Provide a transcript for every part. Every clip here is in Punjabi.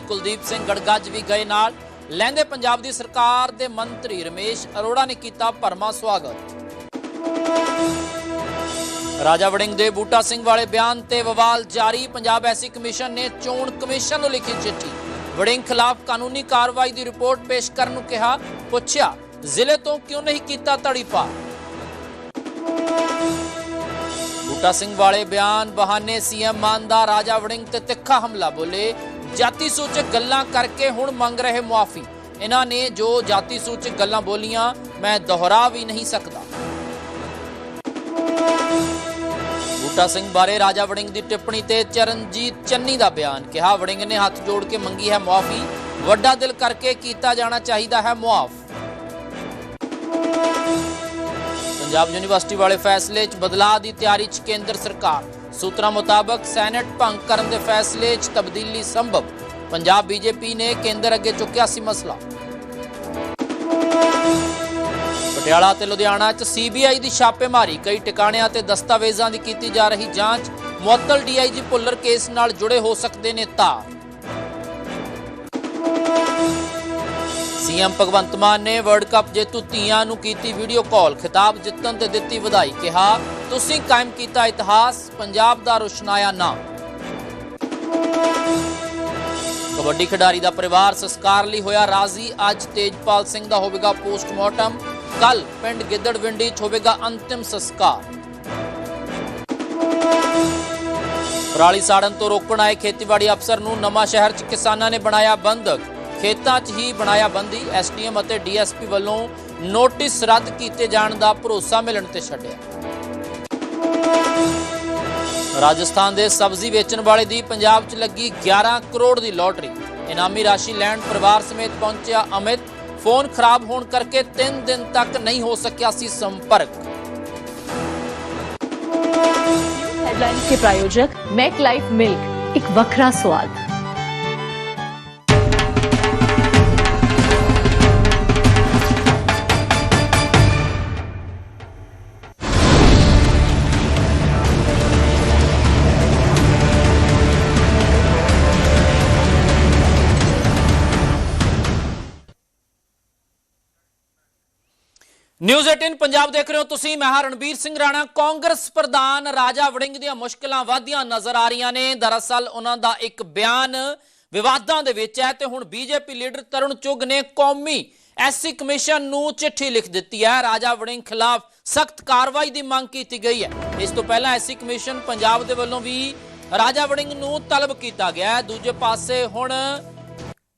ਕੁਲਦੀਪ ਸਿੰਘ ਗੜਗੱਜ ਵੀ ਗਏ ਨਾਲ। ਲਹਿੰਦੇ ਪੰਜਾਬ ਦੀ ਸਰਕਾਰ ਦੇ ਮੰਤਰੀ ਰਮੇਸ਼ ਅਰੋੜਾ ਨੇ ਕੀਤਾ ਭਰਮਾ ਸਵਾਗਤ। ਰਾਜਾ ਵੜਿੰਗ ਦੇ ਬੂਟਾ ਸਿੰਘ ਵਾਲੇ ਬਿਆਨ ਤੇ ਵਿਵਾਦ ਜਾਰੀ। ਪੰਜਾਬ ਐਸੀ ਕਮਿਸ਼ਨ ਨੇ ਚੋਣ ਕਮਿਸ਼ਨ ਨੂੰ ਲਿਖੀ ਚਿੱਠੀ। ਵੜਿੰਗ ਖਿਲਾਫ ਕਾਨੂੰਨੀ ਕਾਰਵਾਈ ਦੀ ਰਿਪੋਰਟ ਪੇਸ਼ ਕਰਨ ਨੂੰ ਕਿਹਾ, ਪੁੱਛਿਆ, ਜ਼ਿਲ੍ਹੇ ਤੋਂ ਕਿਉਂ ਨਹੀਂ ਕੀਤਾ ਤੜੀਪਾ ਬੂਟਾ ਸਿੰਘ ਵਾਲੇ ਬਿਆਨ ਬਹਾਨੇ ਸੀਐਮ ਮਾਨ ਦਾ, ਰਾਜਾ ਵੜਿੰਗ ਤੇ ਤਿੱਖਾ ਹਮਲਾ, ਬੋਲੇ ਜਾਤੀ ਸੂਚਕ ਗੱਲਾਂ ਕਰਕੇ ਹੁਣ ਮੰਗ ਰਹੇ ਮੁਆਫੀ। ਇਹਨਾਂ ਨੇ ਜੋ ਜਾਤੀ ਸੂਚਕ ਗੱਲਾਂ ਬੋਲੀਆਂ, ਮੈਂ ਦੁਹਰਾ ਵੀ ਨਹੀਂ ਸਕਦਾ। ਬੂਟਾ ਸਿੰਘ ਬਾਰੇ ਰਾਜਾ ਵੜਿੰਗ ਦੀ ਟਿੱਪਣੀ ਤੇ ਚਰਨਜੀਤ ਚੰਨੀ ਦਾ ਬਿਆਨ। ਕਿਹਾ, ਵੜਿੰਗ ਨੇ ਹੱਥ ਜੋੜ ਕੇ ਮੰਗੀ ਹੈ ਮੁਆਫੀ। ਵੱਡਾ ਦਿਲ ਕਰਕੇ ਕੀਤਾ ਜਾਣਾ ਚਾਹੀਦਾ ਹੈ ਮੁਆਫ। ਪੰਜਾਬ ਯੂਨੀਵਰਸਿਟੀ ਵਾਲੇ ਫੈਸਲੇ 'ਚ ਬਦਲਾਅ ਦੀ ਤਿਆਰੀ 'ਚ ਕੇਂਦਰ ਸਰਕਾਰ। ਸੂਤਰਾਂ ਮੁਤਾਬਕ ਸੈਨੇਟ ਭੰਗ ਕਰਨ ਦੇ ਫੈਸਲੇ 'ਚ ਤਬਦੀਲੀ ਸੰਭਵ। ਪੰਜਾਬ ਬੀਜੇਪੀ ਨੇ ਕੇਂਦਰ ਅੱਗੇ ਚੁੱਕਿਆ ਸੀ ਮਸਲਾ। ਪਟਿਆਲਾ ਤੇ ਲੁਧਿਆਣਾ 'ਚ ਸੀਬੀਆਈ ਦੀ ਛਾਪੇਮਾਰੀ, ਕਈ ਟਿਕਾਣਿਆਂ ਤੇ ਦਸਤਾਵੇਜ਼ਾਂ ਦੀ ਕੀਤੀ ਜਾ ਰਹੀ ਜਾਂਚ, ਮੁਅੱਤਲ ਡੀਆਈਜੀ ਭੁੱਲਰ ਕੇਸ ਨਾਲ ਜੁੜੇ ਹੋ ਸਕਦੇ ਨੇ ਤਾਰ। ਸੀਐਮ ਭਗਵੰਤ ਮਾਨ ਨੇ ਵਰਲਡ ਕੱਪ ਜੇਤੂ ਧੀਆਂ ਨੂੰ ਕੀਤੀ ਵੀਡੀਓ ਕਾਲ, ਖਿਤਾਬ ਜਿੱਤਣ ਤੇ ਦਿੱਤੀ ਵਧਾਈ, ਕਿਹਾ ਤੁਸੀਂ ਕਾਇਮ ਕੀਤਾ ਇਤਿਹਾਸ, ਪੰਜਾਬ ਦਾ ਰੋਸ਼ਨਾਇਆ ਨਾਮ ਕਬੱਡੀ ਖਿਡਾਰੀ ਦਾ ਪਰਿਵਾਰ ਸੰਸਕਾਰ ਲਈ ਹੋਇਆ ਰਾਜ਼ੀ, ਅੱਜ ਤੇਜਪਾਲ ਸਿੰਘ ਦਾ ਹੋਵੇਗਾ ਪੋਸਟਮਾਰਟਮ। ਕੱਲ ਪਿੰਡ ਗਿੱਦੜਵਿੰਡੀ 'ਚ ਹੋਵੇਗਾ ਅੰਤਿਮ ਸੰਸਕਾਰ। ਪਰਾਲੀ ਸਾੜਨ ਤੋਂ ਰੋਕਣ ਆਏ ਖੇਤੀਬਾੜੀ ਅਫਸਰ ਨੂੰ ਨਵਾਂ ਸ਼ਹਿਰ 'ਚ ਕਿਸਾਨਾਂ ਨੇ ਬਣਾਇਆ ਬੰਦਕ ਖੇਤਾਂ 'ਚ ਹੀ ਬਣਾਇਆ ਬੰਦੀ, ਐਸਡੀਐਮ ਅਤੇ ਡੀਐਸਪੀ ਵੱਲੋਂ ਨੋਟਿਸ ਰੱਦ ਕੀਤੇ ਜਾਣ ਦਾ ਭਰੋਸਾ ਮਿਲਣ ਤੇ ਛੱਡਿਆ। ਰਾਜਸਥਾਨ ਦੇ ਸਬਜ਼ੀ ਵੇਚਣ ਵਾਲੇ ਦੀ ਪੰਜਾਬ 'ਚ ਲੱਗੀ 11 ਕਰੋੜ ਦੀ ਲੋਟਰੀ ਇਨਾਮੀ ਰਾਸ਼ੀ ਲੈਣ ਪਰਿਵਾਰ ਸਮੇਤ ਪਹੁੰਚਿਆ ਅਮਿਤ ਫੋਨ ਖਰਾਬ ਹੋਣ ਕਰਕੇ 3 ਦਿਨ ਤੱਕ ਨਹੀਂ ਹੋ ਸਕਿਆ ਸੀ ਸੰਪਰਕ हेडलाइंस के प्रायोजक मैक लाइफ मिल्क एक वखरा स्वाद ਨਿਊਜ਼ 18 ਪੰਜਾਬ ਦੇਖ ਰਹੇ ਹੋ ਤੁਸੀਂ। ਮੈਂ ਹਾਂ ਰਣਬੀਰ ਸਿੰਘ ਰਾਣਾ। ਕਾਂਗਰਸ ਪ੍ਰਧਾਨ ਰਾਜਾ ਵੜਿੰਗ ਦੀਆਂ ਮੁਸ਼ਕਲਾਂ ਵਧਦੀਆਂ ਨਜ਼ਰ ਆ ਰਹੀਆਂ ਨੇ। ਦਰਅਸਲ ਉਹਨਾਂ ਦਾ ਇੱਕ ਬਿਆਨ ਵਿਵਾਦਾਂ ਦੇ ਵਿੱਚ ਹੈ ਤੇ ਹੁਣ ਬੀਜੇਪੀ ਲੀਡਰ ਤਰੁਣ ਚੁੱਗ ਨੇ ਕੌਮੀ ਐਸਸੀ ਕਮਿਸ਼ਨ ਨੂੰ ਚਿੱਠੀ ਲਿਖ ਦਿੱਤੀ ਹੈ। ਰਾਜਾ ਵੜਿੰਗ ਖਿਲਾਫ ਸਖਤ ਕਾਰਵਾਈ ਦੀ ਮੰਗ ਕੀਤੀ ਗਈ ਹੈ। ਇਸ ਤੋਂ ਪਹਿਲਾਂ ਐਸਸੀ ਕਮਿਸ਼ਨ ਪੰਜਾਬ ਦੇ ਵੱਲੋਂ ਵੀ ਰਾਜਾ ਵੜਿੰਗ ਨੂੰ ਤਲਬ ਕੀਤਾ ਗਿਆ ਹੈ। ਦੂਜੇ ਪਾਸੇ ਹੁਣ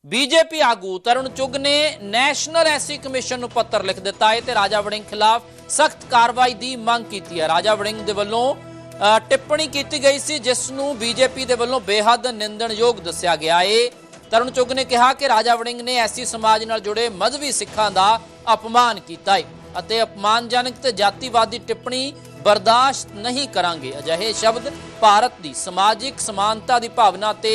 ਬੀਜੇਪੀ ਆਗੂ ਤਰੁਣ ਚੁੱਗ ਨੇ ਨੈਸ਼ਨਲ ਐਸੀ ਕਮਿਸ਼ਨ ਨੂੰ ਪੱਤਰ ਲਿਖ ਦਿੱਤਾ ਹੈ ਤੇ ਰਾਜਾ ਵੜਿੰਗ ਖਿਲਾਫ ਸਖਤ ਕਾਰਵਾਈ ਦੀ ਮੰਗ ਕੀਤੀ ਹੈ। ਰਾਜਾ ਵੜਿੰਗ ਦੇ ਵੱਲੋਂ ਟਿੱਪਣੀ ਕੀਤੀ ਗਈ ਸੀ, ਜਿਸ ਨੂੰ ਬੀਜੇਪੀ ਦੇ ਵੱਲੋਂ ਬੇਹੱਦ ਨਿੰਦਣਯੋਗ ਦੱਸਿਆ ਗਿਆ ਹੈ ਤਰੁਣ ਚੁੱਗ ਨੇ ਕਿਹਾ ਕਿ ਰਾਜਾ ਵੜਿੰਗ ਨੇ ਐਸੀ ਸਮਾਜ ਨਾਲ ਜੁੜੇ ਮਜ਼੍ਹਬੀ ਸਿੱਖਾਂ ਦਾ ਅਪਮਾਨ ਕੀਤਾ ਹੈ ਅਤੇ ਅਪਮਾਨਜਨਕ ਤੇ ਜਾਤੀਵਾਦੀ ਟਿੱਪਣੀ ਬਰਦਾਸ਼ਤ ਨਹੀਂ ਕਰਾਂਗੇ। ਅਜਿਹੇ ਸ਼ਬਦ ਭਾਰਤ ਦੀ ਸਮਾਜਿਕ ਸਮਾਨਤਾ ਦੀ ਭਾਵਨਾ ਤੇ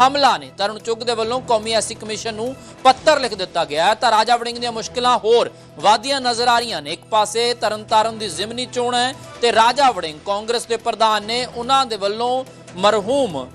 ਹਮਲਾ ਨੇ। ਤਰੁਣ ਚੁੱਗ ਦੇ ਵੱਲੋਂ ਕੌਮੀ ਐਸੀ ਕਮਿਸ਼ਨ ਨੂੰ ਪੱਤਰ ਲਿਖ ਦਿੱਤਾ ਗਿਆ ਹੈ। ਤਾਂ ਰਾਜਾ ਵੜਿੰਗ ਦੀਆਂ ਮੁਸ਼ਕਲਾਂ ਹੋਰ ਵਾਦੀਆਂ ਨਜ਼ਰ ਆ ਰਹੀਆਂ ਨੇ। ਇੱਕ ਪਾਸੇ ਤਰਨਤਾਰਨ ਦੀ ਜ਼ਿਮਨੀ ਚੋਣ ਹੈ ਤੇ ਰਾਜਾ ਵੜਿੰਗ ਕਾਂਗਰਸ ਦੇ ਪ੍ਰਧਾਨ ਨੇ ਉਹਨਾਂ ਦੇ ਵੱਲੋਂ ਮਰਹੂਮ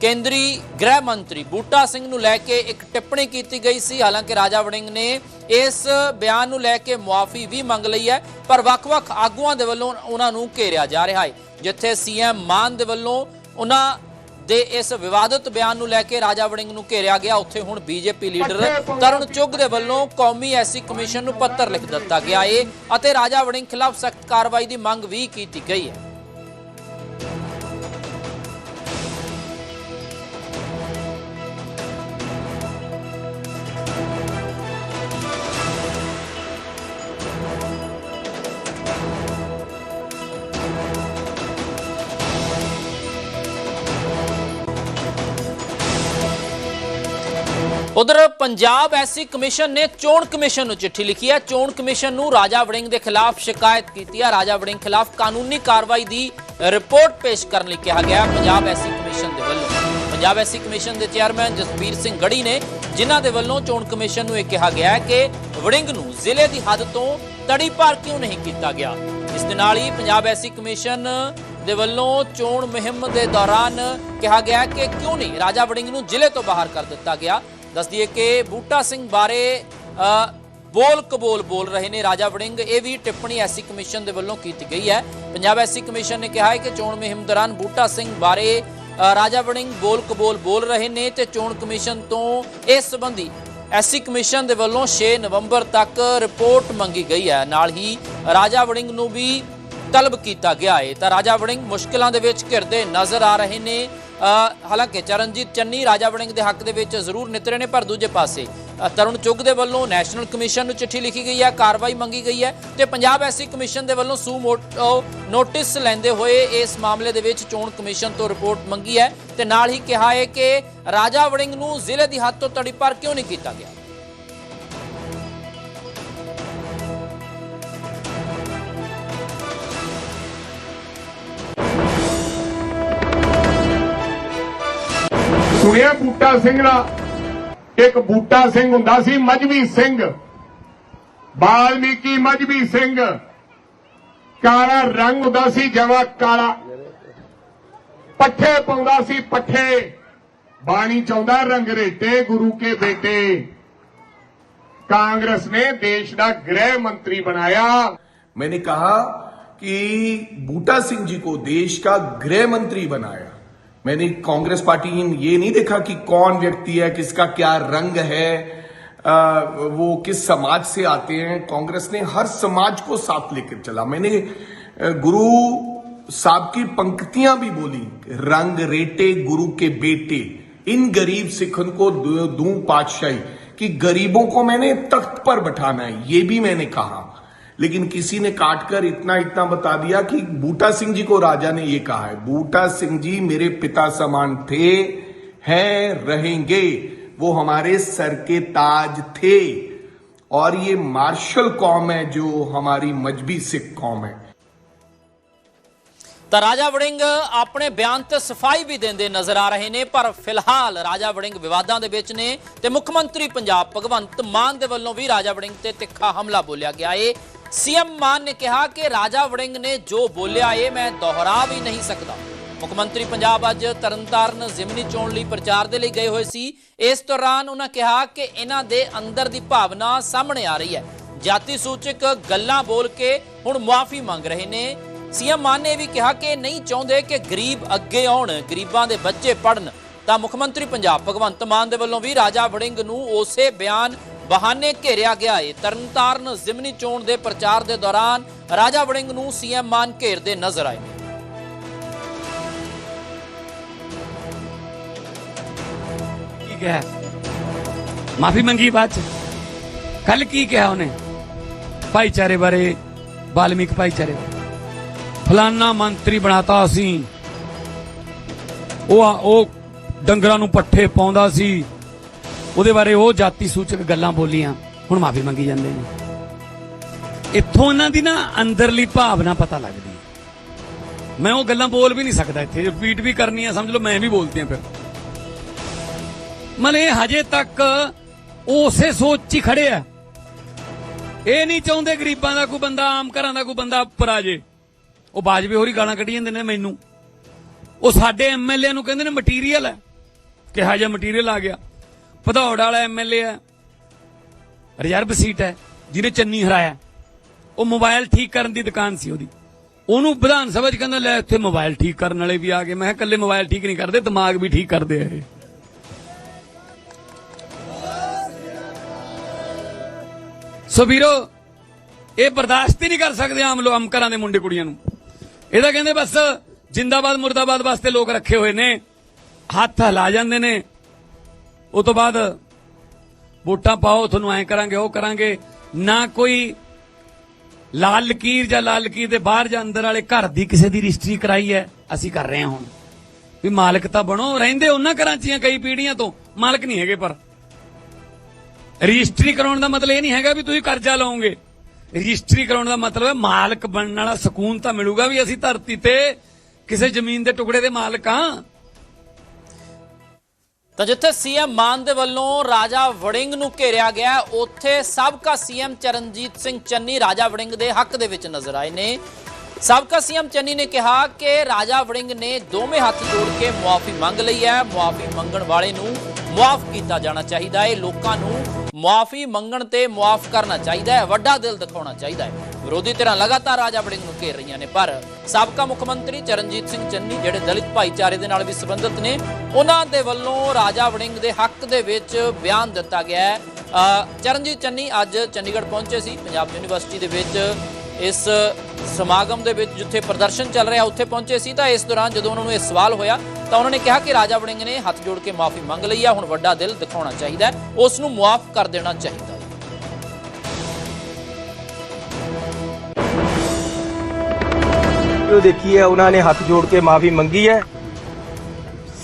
ਕੇਂਦਰੀ ਗ੍ਰਹਿ ਮੰਤਰੀ ਬੂਟਾ ਸਿੰਘ ਨੂੰ ਲੈ ਕੇ ਇੱਕ ਟਿੱਪਣੀ ਕੀਤੀ ਗਈ ਸੀ। ਹਾਲਾਂਕਿ ਰਾਜਾ ਵੜਿੰਗ ਨੇ ਇਸ ਬਿਆਨ ਨੂੰ ਲੈ ਕੇ ਮੁਆਫੀ ਵੀ ਮੰਗ ਲਈ ਹੈ, ਪਰ ਵੱਖ-ਵੱਖ ਆਗੂਆਂ ਦੇ ਵੱਲੋਂ ਉਹਨਾਂ ਨੂੰ ਘੇਰਿਆ ਜਾ ਰਿਹਾ ਹੈ, ਜਿੱਥੇ ਸੀਐਮ ਮਾਨ ਦੇ ਵੱਲੋਂ ਉਹਨਾਂ ਦੇ ਇਸ ਵਿਵਾਦਤ ਬਿਆਨ ਨੂੰ ਲੈ ਕੇ ਰਾਜਾ ਵੜਿੰਗ ਨੂੰ ਘੇਰਿਆ ਗਿਆ। ਉੱਥੇ ਹੁਣ ਬੀਜੇਪੀ ਲੀਡਰ ਤਰੁਣ ਚੁੱਗ ਦੇ ਵੱਲੋਂ ਕੌਮੀ ਐਸੀ ਕਮਿਸ਼ਨ ਨੂੰ ਪੱਤਰ ਲਿਖ ਦਿੱਤਾ ਗਿਆ ਏ ਅਤੇ ਰਾਜਾ ਵੜਿੰਗ ਖਿਲਾਫ ਸਖਤ ਕਾਰਵਾਈ ਦੀ ਮੰਗ ਵੀ ਕੀਤੀ ਗਈ ਹੈ। ਉਧਰ ਪੰਜਾਬ ਐਸੀ ਕਮਿਸ਼ਨ ਨੇ ਚੋਣ ਕਮਿਸ਼ਨ ਨੂੰ ਚਿੱਠੀ ਲਿਖੀ ਹੈ। ਚੋਣ ਕਮਿਸ਼ਨ ਨੂੰ ਰਾਜਾ ਵੜਿੰਗ ਦੇ ਖਿਲਾਫ ਸ਼ਿਕਾਇਤ ਕੀਤੀ ਹੈ। ਰਾਜਾ ਵੜਿੰਗ ਖਿਲਾਫ ਕਾਨੂੰਨੀ ਕਾਰਵਾਈ ਦੀ ਰਿਪੋਰਟ ਪੇਸ਼ ਕਰਨ ਲਈ ਕਿਹਾ ਗਿਆ ਪੰਜਾਬ ਐਸੀ ਕਮਿਸ਼ਨ ਦੇ ਵੱਲੋਂ। ਪੰਜਾਬ ਐਸੀ ਕਮਿਸ਼ਨ ਦੇ ਚੇਅਰਮੈਨ ਜਸਬੀਰ ਸਿੰਘ ਗੜੀ ਨੇ ਜਿਨ੍ਹਾਂ ਦੇ ਵੱਲੋਂ ਚੋਣ ਕਮਿਸ਼ਨ ਨੂੰ ਇਹ ਕਿਹਾ ਗਿਆ ਹੈ ਕਿ ਵੜਿੰਗ ਨੂੰ ਜ਼ਿਲ੍ਹੇ ਦੀ ਹੱਦ ਤੋਂ ਤੜੀ ਪਾਰ ਕਿਉਂ ਨਹੀਂ ਕੀਤਾ ਗਿਆ? ਇਸ ਦੇ ਨਾਲ ਹੀ ਪੰਜਾਬ ਐਸੀ ਕਮਿਸ਼ਨ ਦੇ ਵੱਲੋਂ ਚੋਣ ਮੁਹਿੰਮ ਦੇ ਦੌਰਾਨ ਕਿਹਾ ਗਿਆ ਕਿ ਕਿਉਂ ਨਹੀਂ ਰਾਜਾ ਵੜਿੰਗ ਨੂੰ ਜ਼ਿਲ੍ਹੇ ਤੋਂ ਬਾਹਰ ਕਰ ਦਿੱਤਾ ਗਿਆ? ਦੱਸ ਦਈਏ ਕਿ ਬੂਟਾ ਸਿੰਘ ਬਾਰੇ ਬੋਲ ਕਬੋਲ ਬੋਲ ਰਹੇ ਨੇ ਰਾਜਾ ਵੜਿੰਗ। ਇਹ ਵੀ ਟਿੱਪਣੀ ਐਸਸੀ ਕਮਿਸ਼ਨ ਦੇ ਵੱਲੋਂ ਕੀਤੀ ਗਈ ਹੈ। ਪੰਜਾਬ ਐਸਸੀ ਕਮਿਸ਼ਨ ਨੇ ਕਿਹਾ ਹੈ ਕਿ ਚੋਣ ਮੁਹਿੰਮ ਦੌਰਾਨ ਬੂਟਾ ਸਿੰਘ ਬਾਰੇ ਰਾਜਾ ਵੜਿੰਗ ਬੋਲ ਕਬੋਲ ਬੋਲ ਰਹੇ ਨੇ ਤੇ ਚੋਣ ਕਮਿਸ਼ਨ ਤੋਂ ਇਸ ਸੰਬੰਧੀ ਐਸਸੀ ਕਮਿਸ਼ਨ ਦੇ ਵੱਲੋਂ 6 ਨਵੰਬਰ ਤੱਕ ਰਿਪੋਰਟ ਮੰਗੀ ਗਈ ਹੈ। ਨਾਲ ਹੀ ਰਾਜਾ ਵੜਿੰਗ ਨੂੰ ਵੀ ਤਲਬ ਕੀਤਾ ਗਿਆ ਹੈ। ਤਾਂ ਰਾਜਾ ਵੜਿੰਗ ਮੁਸ਼ਕਲਾਂ ਦੇ ਵਿੱਚ ਘਿਰਦੇ ਨਜ਼ਰ ਆ ਰਹੇ ਨੇ। ਹਾਲਾਂਕਿ ਚਰਨਜੀਤ ਚੰਨੀ ਰਾਜਾ ਵੜਿੰਗ ਦੇ ਹੱਕ ਦੇ ਵਿੱਚ ਜ਼ਰੂਰ ਨਿਤਰੇ ਨੇ, ਪਰ ਦੂਜੇ ਪਾਸੇ ਤਰੁਣ ਚੁੱਗ ਦੇ ਵੱਲੋਂ ਨੈਸ਼ਨਲ ਕਮਿਸ਼ਨ ਨੂੰ ਚਿੱਠੀ ਲਿਖੀ ਗਈ ਹੈ, ਕਾਰਵਾਈ ਮੰਗੀ ਗਈ ਹੈ ਤੇ ਪੰਜਾਬ ਐਸਸੀ ਕਮਿਸ਼ਨ ਦੇ ਵੱਲੋਂ ਸੂ ਮੋਟ- ਨੋਟਿਸ ਲੈਂਦੇ ਹੋਏ ਇਸ ਮਾਮਲੇ ਦੇ ਵਿੱਚ ਚੋਣ ਕਮਿਸ਼ਨ ਤੋਂ ਰਿਪੋਰਟ ਮੰਗੀ ਹੈ ਤੇ ਨਾਲ ਹੀ ਕਿਹਾ ਹੈ ਕਿ ਰਾਜਾ ਵੜਿੰਗ ਨੂੰ ਜ਼ਿਲ੍ਹੇ ਦੀ ਹੱਦ ਤੋਂ ਤੜੀ ਤੜੀਪਾਰ ਕਿਉਂ ਨਹੀਂ ਕੀਤਾ ਗਿਆ? ਸੁਣਿਆ ਬੂਟਾ ਸਿੰਘ ਦਾ ਇੱਕ ਬੂਟਾ ਸਿੰਘ ਹੁੰਦਾ ਸੀ ਮਜਬੀ ਸਿੰਘ ਬਾਲਮੀਕੀ ਮਜਬੀ ਸਿੰਘ ਕਾਲਾ ਰੰਗ ਹੁੰਦਾ ਸੀ ਜਵਾ ਕਾਲਾ ਪੱਠੇ ਪਾਉਂਦਾ ਸੀ ਪੱਠੇ ਬਾਣੀ ਚਾਹੁੰਦਾ ਰੰਗਰੇਟੇ ਗੁਰੂ ਕੇ ਬੇਟੇ ਕਾਂਗਰਸ ਨੇ ਦੇਸ਼ ਦਾ ਗ੍ਰਹਿ ਮੰਤਰੀ ਬਣਾਇਆ मैंने कहा कि बूटा सिंह जी को देश का गृह मंत्री बनाया मैंने कांग्रेस पार्टी ये नहीं देखा कि कौन व्यक्ति है, किसका क्या रंग है वो किस समाज से आते हैं। कांग्रेस ने हर समाज को साथ लेकर चला। मैंने गुरु साहब की पंक्तियाँ भी बोली, रंग रेटे गुरु के बेटे। इन गरीब सिखन को दू पातशाही, कि गरीबों को मैंने तख्त पर बैठाना है, ये भी मैंने कहा। लेकिन किसी ने काटकर इतना इतना बता दिया कि बूटा सिंह जी को राजा ने ये कहा है बूटा सिंह जी मेरे पिता समान थे हैं रहेंगे वो हमारे सर के ताज थे और ये मार्शल कौम है जो हमारी मजबी सिख कौम है ਤਾਂ ਰਾਜਾ ਵੜਿੰਗ ਆਪਣੇ ਬਿਆਨ ਤੇ ਸਫਾਈ ਵੀ ਦਿੰਦੇ ਨਜ਼ਰ ਆ ਰਹੇ ਨੇ ਪਰ ਫਿਲਹਾਲ ਰਾਜਾ ਵੜਿੰਗ ਵਿਵਾਦਾਂ ਦੇ ਵਿੱਚ ਨੇ ਤੇ ਮੁੱਖ ਮੰਤਰੀ ਪੰਜਾਬ ਭਗਵੰਤ ਮਾਨ ਦੇ ਵੱਲੋਂ ਵੀ ਰਾਜਾ ਵੜਿੰਗ ਤੇ ਤਿੱਖਾ ਹਮਲਾ ਬੋਲਿਆ ਗਿਆ ਏ ਸੀਐਮ ਮਾਨ ਨੇ ਕਿਹਾ ਕਿ ਰਾਜਾ ਵੜਿੰਗ ਨੇ ਜੋ ਬੋਲਿਆ ਏ ਮੈਂ ਦੁਹਰਾ ਵੀ ਨਹੀਂ ਸਕਦਾ। ਮੁੱਖ ਮੰਤਰੀ ਪੰਜਾਬ ਅੱਜ ਤਰਨਤਾਰਨ ਜ਼ਿਮਨੀ ਚੋਣ ਲਈ ਪ੍ਰਚਾਰ ਦੇ ਲਈ ਗਏ ਹੋਏ ਸੀ। ਇਸ ਦੌਰਾਨ ਉਹਨਾਂ ਕਿਹਾ ਕਿ ਇਹਨਾਂ ਦੇ ਅੰਦਰ ਦੀ ਭਾਵਨਾ ਸਾਹਮਣੇ ਆ ਰਹੀ ਹੈ। ਜਾਤੀ ਸੂਚਕ ਗੱਲਾਂ ਬੋਲ ਕੇ ਹੁਣ ਮੁਆਫੀ ਮੰਗ ਰਹੇ ਨੇ। ਸੀਐਮ ਮਾਨ ਨੇ ਇਹ ਵੀ ਕਿਹਾ ਕਿ ਨਹੀਂ ਚਾਹੁੰਦੇ ਕਿ ਗਰੀਬ ਅੱਗੇ ਆਉਣ, ਗਰੀਬਾਂ ਦੇ ਬੱਚੇ ਪੜਨ ਤਾਂ ਮੁੱਖ ਮੰਤਰੀ ਪੰਜਾਬ ਭਗਵੰਤ ਮਾਨ ਦੇ ਵੱਲੋਂ ਵੀ ਰਾਜਾ ਵੜਿੰਗ ਨੂੰ ਉਸੇ ਬਿਆਨ ਬਹਾਨੇ ਘੇਰਿਆ ਗਿਆ ਏ। ਤਰਨਤਾਰਨ ਜ਼ਿਮਨੀ ਚੋਣ ਦੇ ਪ੍ਰਚਾਰ ਦੇ ਦੌਰਾਨ ਰਾਜਾ ਵੜਿੰਗ ਨੂੰ ਸੀਐਮ ਮਾਨ ਘੇਰਦੇ ਨਜ਼ਰ ਆਏ ਕੀ ਕਿਹਾ? ਮਾਫੀ ਮੰਗੀ ਬਾਅਦ ਚ? ਕੱਲ ਕੀ ਕਿਹਾ ਉਹਨੇ? ਭਾਈਚਾਰੇ ਬਾਰੇ, ਬਾਲਮੀਕ ਭਾਈਚਾਰੇ ਫਲਾਨਾ ਮੰਤਰੀ ਬਣਾਤਾ ਅਸੀਂ ਉਹ ਉਹ ਡੰਗਰਾਂ ਨੂੰ ਪੱਠੇ ਪਾਉਂਦਾ ਸੀ। ਉਹਦੇ ਬਾਰੇ ਉਹ ਜਾਤੀ ਸੂਚਕ ਗੱਲਾਂ ਬੋਲੀਆਂ, ਹੁਣ ਮਾਫੀ ਮੰਗੀ ਜਾਂਦੇ ਨੇ। ਇੱਥੋਂ ਇਹਨਾਂ ਦੀ ਨਾ ਅੰਦਰਲੀ ਭਾਵਨਾ ਪਤਾ ਲੱਗਦੀ ਮੈਂ ਉਹ ਗੱਲਾਂ ਬੋਲ ਵੀ ਨਹੀਂ ਸਕਦਾ ਇੱਥੇ ਰਿਪੀਟ ਵੀ ਕਰਨੀ ਆ ਸਮਝ ਲਓ, ਮੈਂ ਵੀ ਬੋਲਦੀ ਆ ਫਿਰ। ਮਤਲਬ ਹਜੇ ਤੱਕ ਉਸੇ ਸੋਚ 'ਚ ਹੀ ਖੜੇ ਆ। ਇਹ ਨਹੀਂ ਚਾਹੁੰਦੇ ਗਰੀਬਾਂ ਦਾ ਕੋਈ ਬੰਦਾ, ਆਮ ਘਰਾਂ ਦਾ ਕੋਈ ਬੰਦਾ ਉੱਪਰ ਆ ਜੇ ਉਹ ਬਾਜਵੇ ਹੋਰੀ ਗਾਲਾਂ ਕੱਢੀ ਜਾਂਦੇ ਨੇ ਮੈਨੂੰ। ਉਹ ਸਾਡੇ ਐਮਐਲਏ ਨੂੰ ਕਹਿੰਦੇ ਨੇ ਮਟੀਰੀਅਲ ਹੈ। ਕਿਹਾ ਜਿਹਾ ਮਟੀਰੀਅਲ ਆ ਗਿਆ। ਭਦੌੜ ਵਾਲਾ ਐਮਐਲਏ ਹੈ। ਰਿਜ਼ਰਵ ਸੀਟ ਹੈ, ਜਿਹਨੇ ਚੰਨੀ ਹਰਾਇਆ। ਉਹ ਮੋਬਾਈਲ ਠੀਕ ਕਰਨ ਦੀ ਦੁਕਾਨ ਸੀ ਉਹਦੀ। ਉਹਨੂੰ ਵਿਧਾਨ ਸਭਾ 'ਚ ਕਹਿੰਦਾ, ਲੈ ਇੱਥੇ ਮੋਬਾਈਲ ਠੀਕ ਕਰਨ ਵਾਲੇ ਵੀ ਆ ਗਏ। ਮੈਂ ਕਿਹਾ, ਇਕੱਲੇ ਮੋਬਾਈਲ ਠੀਕ ਨਹੀਂ ਕਰਦੇ, ਦਿਮਾਗ ਵੀ ਠੀਕ ਕਰਦੇ ਆ ਇਹ। ਸੋ ਵੀਰੋ, ਇਹ ਬਰਦਾਸ਼ਤ ਹੀ ਨਹੀਂ ਕਰ ਸਕਦੇ ਆਮ ਲੋਕ ਆਮ ਘਰਾਂ ਦੇ ਮੁੰਡੇ ਕੁੜੀਆਂ ਨੂੰ। ਇਹਦਾ ਕਹਿੰਦੇ ਬਸ, ਜਿੰਦਾਬਾਦ, ਮੁਰਦਾਬਾਦ ਵਾਸਤੇ ਲੋਕ ਰੱਖੇ ਹੋਏ ਨੇ। ਹੱਥ ਹਿਲਾ ਜਾਂਦੇ ਨੇ। ਉਹ ਤੋਂ ਬਾਅਦ ਵੋਟਾਂ ਪਾਓ, ਤੁਹਾਨੂੰ ਐਂ ਕਰਾਂਗੇ, ਉਹ ਕਰਾਂਗੇ। ਨਾ ਕੋਈ ਲਾਲ ਲਕੀਰ ਜਾਂ ਲਾਲ ਲਕੀਰ ਦੇ ਬਾਹਰ ਜਾਂ ਅੰਦਰ ਵਾਲੇ ਘਰ ਦੀ ਕਿਸੇ ਦੀ ਰਜਿਸਟਰੀ ਕਰਾਈ ਹੈ, ਅਸੀਂ ਕਰ ਰਹੇ ਹਾਂ ਹੁਣ। ਵੀ ਮਾਲਕ ਤਾਂ ਬਣੋ, ਰਹਿੰਦੇ ਉਹਨਾਂ ਘਰਾਂ 'ਚ ਕਈ ਪੀੜ੍ਹੀਆਂ ਤੋਂ, ਮਾਲਕ ਨਹੀਂ ਹੈਗੇ ਪਰ। ਰਜਿਸਟਰੀ ਕਰਾਉਣ ਦਾ ਮਤਲਬ ਇਹ ਨਹੀਂ ਹੈਗਾ ਵੀ ਤੁਸੀਂ ਕਰਜ਼ਾ ਲਓਗੇ। ਰਜਿਸਟਰੀ ਕਰਾਉਣ ਦਾ ਮਤਲਬ ਹੈ ਮਾਲਕ ਬਣਨ ਵਾਲਾ ਸਕੂਨ ਤਾਂ ਮਿਲੂਗਾ ਵੀ ਅਸੀਂ ਧਰਤੀ ਤੇ ਕਿਸੇ ਜ਼ਮੀਨ ਦੇ ਟੁਕੜੇ ਦੇ ਮਾਲਕ ਹਾਂ। ਤਾਂ ਜਿੱਥੇ ਸੀਐਮ ਮਾਨ ਦੇ ਵੱਲੋਂ ਰਾਜਾ ਵੜਿੰਗ ਨੂੰ ਘੇਰਿਆ ਗਿਆ, ਉੱਥੇ ਸਾਬਕਾ ਸੀਐਮ ਚਰਨਜੀਤ ਸਿੰਘ ਚੰਨੀ ਰਾਜਾ ਵੜਿੰਗ ਦੇ ਹੱਕ ਦੇ ਵਿੱਚ ਨਜ਼ਰ ਆਏ ਨੇ। ਸਾਬਕਾ ਸੀਐਮ ਚੰਨੀ ਨੇ ਕਿਹਾ ਕਿ ਰਾਜਾ ਵੜਿੰਗ ਨੇ ਦੋਵੇਂ ਹੱਥ ਜੋੜ ਕੇ ਮੁਆਫੀ ਮੰਗ ਲਈ ਹੈ। ਮੁਆਫੀ ਮੰਗਣ ਵਾਲੇ ਨੂੰ ਮੁਆਫ ਕੀਤਾ ਜਾਣਾ ਚਾਹੀਦਾ ਹੈ। ਲੋਕਾਂ ਨੂੰ ਮੁਆਫੀ ਮੰਗਣ ਤੇ ਮੁਆਫ ਕਰਨਾ ਚਾਹੀਦਾ ਹੈ। ਵੱਡਾ ਦਿਲ ਦਿਖਾਉਣਾ ਚਾਹੀਦਾ ਹੈ। ਵਿਰੋਧੀ ਧਿਰਾਂ ਲਗਾਤਾਰ ਰਾਜਾ ਵੜਿੰਗ ਨੂੰ ਘੇਰ ਰਹੀਆਂ ਨੇ, ਪਰ ਸਾਬਕਾ ਮੁੱਖ ਮੰਤਰੀ ਚਰਨਜੀਤ ਸਿੰਘ ਚੰਨੀ, ਜਿਹੜੇ ਦਲਿਤ ਭਾਈਚਾਰੇ ਦੇ ਨਾਲ ਵੀ ਸੰਬੰਧਿਤ ਨੇ, ਉਹਨਾਂ ਦੇ ਵੱਲੋਂ ਰਾਜਾ ਵੜਿੰਗ ਦੇ ਹੱਕ ਦੇ ਵਿੱਚ ਬਿਆਨ ਦਿੱਤਾ ਗਿਆ ਹੈ। ਚਰਨਜੀਤ ਚੰਨੀ ਅੱਜ ਚੰਡੀਗੜ੍ਹ ਪਹੁੰਚੇ ਸੀ, ਪੰਜਾਬ ਯੂਨੀਵਰਸਿਟੀ ਦੇ ਵਿੱਚ, ਇਸ ਸਮਾਗਮ ਦੇ ਵਿੱਚ ਜਿੱਥੇ ਪ੍ਰਦਰਸ਼ਨ ਚੱਲ ਰਿਹਾ, ਉੱਥੇ ਪਹੁੰਚੇ ਸੀ, ਤਾਂ ਇਸ ਦੌਰਾਨ ਜਦੋਂ ਉਹਨਾਂ ਨੂੰ ਇਹ ਸਵਾਲ ਹੋਇਆ, ਤਾਂ ਉਹਨਾਂ ਨੇ ਕਿਹਾ ਕਿ ਰਾਜਾ ਵੜਿੰਗ ਨੇ ਹੱਥ ਜੋੜ ਕੇ ਮਾਫੀ ਮੰਗ ਲਈ ਹੈ ਹੁਣ ਵੱਡਾ ਦਿਲ ਦਿਖਾਉਣਾ ਚਾਹੀਦਾ ਉਸ ਨੂੰ ਮੁਆਫ ਕਰ ਦੇਣਾ ਚਾਹੀਦਾ। ਜੋ ਦੇਖੀ ਹੈ ਉਹਨਾਂ ਨੇ ਹੱਥ ਜੋੜ ਕੇ ਮਾਫੀ ਮੰਗੀ ਹੈ।